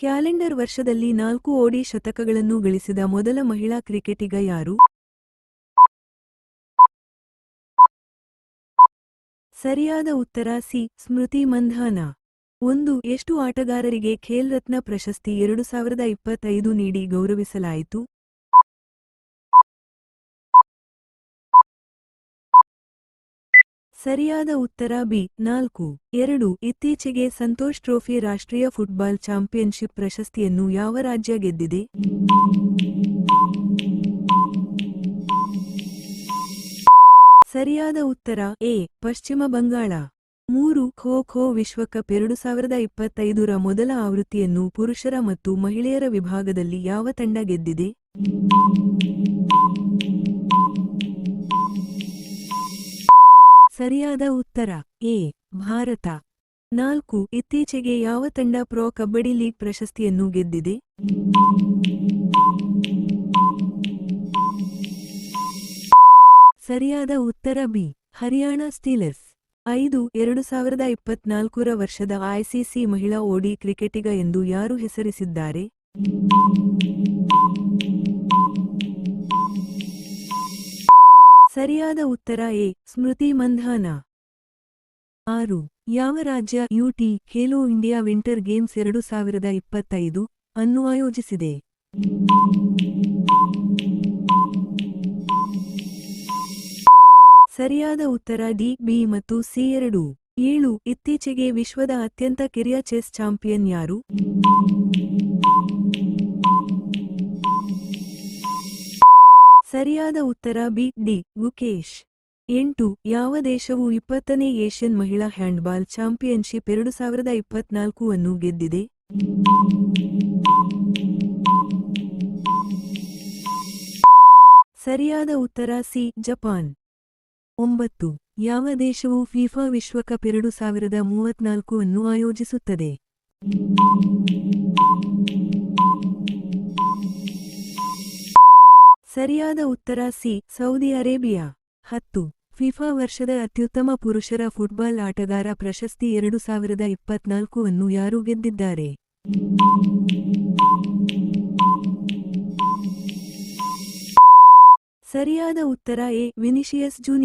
Calendar ವರ್ಷದಲ್ಲಿ ನಾಲ್ಕು ಓಡಿ ಶತಕಗಳನ್ನು ಗಳಿಸಿದ ಮೊದಲ ಮಹಿಳಾ ಕ್ರಿಕೆಟಿಗ ಯಾರು? ಸರಿಯಾದ ಉತ್ತರ ಸಿ, ಸ್ಮೃತಿ ಮಂಧಾನ. ಒಂದು, ಎಷ್ಟು ಆಟಗಾರರಿಗೆ ಖೇಲ್ ರತ್ನ ಪ್ರಶಸ್ತಿ ಎರಡು ಸಾವಿರದ ಇಪ್ಪತ್ತೈದು ನೀಡಿ ಗೌರವಿಸಲಾಯಿತು? ಸರಿಯಾದ ಉತ್ತರ ಬಿ. ನಾಲ್ಕು. ಎರಡು. ಇತ್ತೀಚೆಗೆ ಸಂತೋಷ್ ಟ್ರೋಫಿ ರಾಷ್ಟ್ರೀಯ ಫುಟ್ಬಾಲ್ ಚಾಂಪಿಯನ್ಶಿಪ್ ಪ್ರಶಸ್ತಿಯನ್ನು ಯಾವ ರಾಜ್ಯ ಗೆದ್ದಿದೆ? ಸರಿಯಾದ ಉತ್ತರ ಎ. ಪಶ್ಚಿಮ ಬಂಗಾಳ. ಮೂರು. ಖೋ ಖೋ ವಿಶ್ವಕಪ್ ಎರಡು ಸಾವಿರದ ಇಪ್ಪತ್ತೈದರ ಮೊದಲ ಆವೃತ್ತಿಯನ್ನು ಪುರುಷರ ಮತ್ತು ಮಹಿಳೆಯರ ವಿಭಾಗದಲ್ಲಿ ಯಾವ ತಂಡ ಗೆದ್ದಿದೆ? ಸರಿಯಾದ ಉತ್ತರ. ಎ. ಭಾರತ. ನಾಲ್ಕು. ಇತ್ತೀಚೆಗೆ ಯಾವ ತಂಡ ಪ್ರೊ ಕಬಡ್ಡಿ ಲೀಗ್ ಪ್ರಶಸ್ತಿಯನ್ನು ಗೆದ್ದಿದೆ? ಸರಿಯಾದ ಉತ್ತರ ಬಿ. ಹರಿಯಾಣ ಸ್ಟೀಲರ್ಸ್. ಐದು. ಎರಡು ಸಾವಿರದ ಇಪ್ಪತ್ನಾಲ್ಕರ ವರ್ಷದ ಐಸಿಸಿ ಮಹಿಳಾ ಓಡಿ ಕ್ರಿಕೆಟಿಗ ಎಂದು ಯಾರು ಹೆಸರಿಸಿದ್ದಾರೆ? ಸರಿಯಾದ ಉತ್ತರ ಎ, ಸ್ಮೃತಿ ಮಂಧಾನ. ಆರು, ಯಾವ ರಾಜ್ಯ UT, Khelo India winter games ಎರಡು ಸಾವಿರದ ಇಪ್ಪತ್ತೈದು ಅನ್ನು ಆಯೋಜಿಸಿದೆ? ಸರಿಯಾದ ಉತ್ತರ ಡಿ, ಬಿ ಮತ್ತು ಸಿ ಎರಡು. ಏಳು, ಇತ್ತೀಚೆಗೆ ವಿಶ್ವದ ಅತ್ಯಂತ ಕಿರಿಯ ಚೆಸ್ ಚಾಂಪಿಯನ್ ಯಾರು? ಸರಿಯಾದ ಉತ್ತರ ಬಿ. ಡಿ. ಗುಕೇಶ್. ಎಂಟು. ಯಾವ ದೇಶವು ಇಪ್ಪತ್ತನೇ ಏಷ್ಯನ್ ಮಹಿಳಾ ಹ್ಯಾಂಡ್ಬಾಲ್ ಚಾಂಪಿಯನ್ಶಿಪ್ ಎರಡು ಸಾವಿರದ ಇಪ್ಪತ್ನಾಲ್ಕು ಅನ್ನು ಗೆದ್ದಿದೆ? ಸರಿಯಾದ ಉತ್ತರ ಸಿ. ಜಪಾನ್. ಒಂಬತ್ತು. ಯಾವ ದೇಶವು ಫಿಫಾ ವಿಶ್ವಕಪ್ ಎರಡು ಸಾವಿರದ ಮೂವತ್ನಾಲ್ಕು ಅನ್ನು ಆಯೋಜಿಸುತ್ತದೆ? ಸರಿಯಾದ ಉತ್ತರ ಸಿ, ಸೌದಿ ಅರೇಬಿಯಾ. ಹತ್ತು, ಫಿಫಾ ವರ್ಷದ ಅತ್ಯುತ್ತಮ ಪುರುಷರ ಫುಟ್ಬಾಲ್ ಆಟಗಾರ ಪ್ರಶಸ್ತಿ ಎರಡು ಸಾವಿರದ ಇಪ್ಪತ್ನಾಲ್ಕು ಅನ್ನು ಯಾರು ಗೆದ್ದಿದ್ದಾರೆ? ಸರಿಯಾದ ಉತ್ತರ ಎ ವಿನಿಶಿಯಸ್ ಜೂನಿಯರ್.